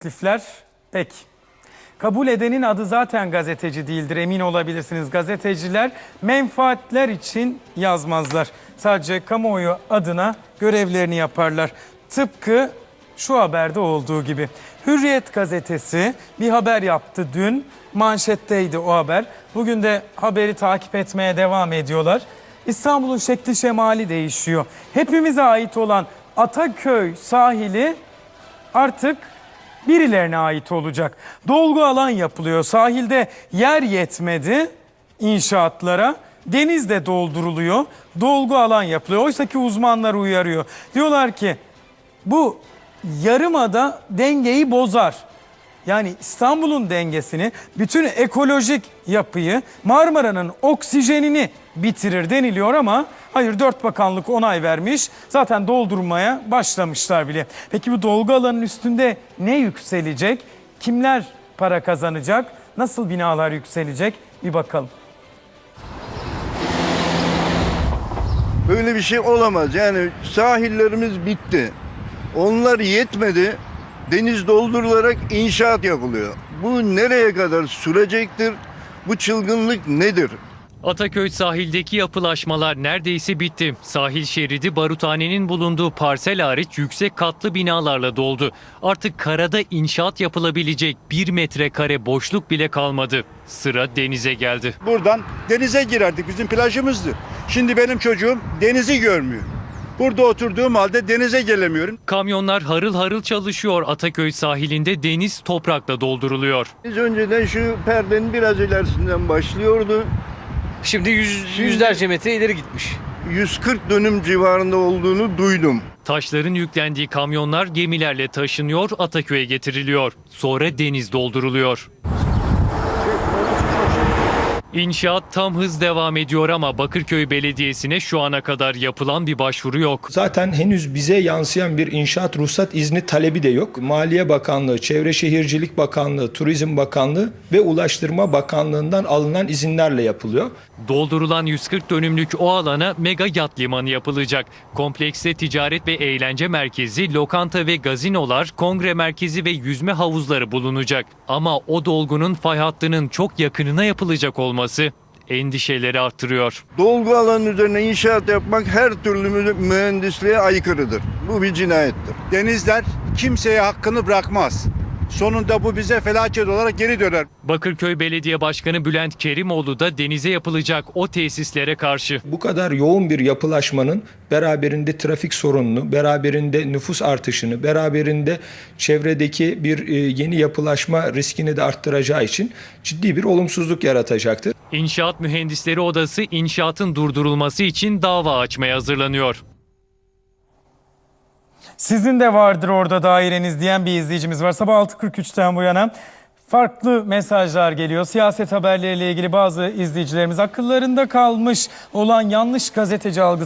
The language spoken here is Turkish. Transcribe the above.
Teklifler pek. Kabul edenin adı zaten gazeteci değildir emin olabilirsiniz. Gazeteciler menfaatler için yazmazlar. Sadece kamuoyu adına görevlerini yaparlar. Tıpkı şu haberde olduğu gibi. Hürriyet gazetesi bir haber yaptı dün. Manşetteydi o haber. Bugün de haberi takip etmeye devam ediyorlar. İstanbul'un şekli şemali değişiyor. Hepimize ait olan Ataköy sahili artık birilerine ait olacak. Dolgu alan yapılıyor. Sahilde yer yetmedi inşaatlara. Deniz de dolduruluyor. Dolgu alan yapılıyor. Oysa ki uzmanlar uyarıyor. Diyorlar ki bu yarımada dengeyi bozar. Yani İstanbul'un dengesini, bütün ekolojik yapıyı, Marmara'nın oksijenini bitirir deniliyor ama hayır dört bakanlık onay vermiş. Zaten doldurmaya başlamışlar bile. Peki bu dolgu alanının üstünde ne yükselecek? Kimler para kazanacak? Nasıl binalar yükselecek? Bir bakalım. Böyle bir şey olamaz. Yani sahillerimiz bitti. Onlar yetmedi. Deniz doldurularak inşaat yapılıyor. Bu nereye kadar sürecektir? Bu çılgınlık nedir? Ataköy sahildeki yapılaşmalar neredeyse bitti. Sahil şeridi baruthanenin bulunduğu parsel hariç yüksek katlı binalarla doldu. Artık karada inşaat yapılabilecek bir metrekare boşluk bile kalmadı. Sıra denize geldi. Buradan denize girerdik. Bizim plajımızdı. Şimdi benim çocuğum denizi görmüyor. Burada oturduğum halde denize gelemiyorum. Kamyonlar harıl harıl çalışıyor. Ataköy sahilinde deniz toprakla dolduruluyor. Biz önceden şu perdenin biraz ilerisinden başlıyordu. Şimdi yüz, yüzlerce metre ileri gitmiş. 140 dönüm civarında olduğunu duydum. Taşların yüklendiği kamyonlar gemilerle taşınıyor, Ataköy'e getiriliyor. Sonra deniz dolduruluyor. İnşaat tam hız devam ediyor ama Bakırköy Belediyesi'ne şu ana kadar yapılan bir başvuru yok. Zaten henüz bize yansıyan bir inşaat ruhsat izni talebi de yok. Maliye Bakanlığı, Çevre Şehircilik Bakanlığı, Turizm Bakanlığı ve Ulaştırma Bakanlığı'ndan alınan izinlerle yapılıyor. Doldurulan 140 dönümlük o alana mega yat limanı yapılacak. Komplekste ticaret ve eğlence merkezi, lokanta ve gazinolar, kongre merkezi ve yüzme havuzları bulunacak. Ama o dolgunun fay hattının çok yakınına yapılacak olması endişeleri arttırıyor. Dolgu alanının üzerine inşaat yapmak her türlü mü- mühendisliğe aykırıdır. Bu bir cinayettir. Denizler kimseye hakkını bırakmaz. Sonunda bu bize felaket olarak geri döner. Bakırköy Belediye Başkanı Bülent Kerimoğlu da denize yapılacak o tesislere karşı. Bu kadar yoğun bir yapılaşmanın beraberinde trafik sorununu, beraberinde nüfus artışını, beraberinde çevredeki bir e, yeni yapılaşma riskini de arttıracağı için ciddi bir olumsuzluk yaratacaktır. İnşaat Mühendisleri Odası inşaatın durdurulması için dava açmaya hazırlanıyor. Sizin de vardır orada daireniz diyen bir izleyicimiz var. Sabah 6.43'ten bu yana farklı mesajlar geliyor. Siyaset haberleriyle ilgili bazı izleyicilerimiz akıllarında kalmış olan yanlış gazeteci algısı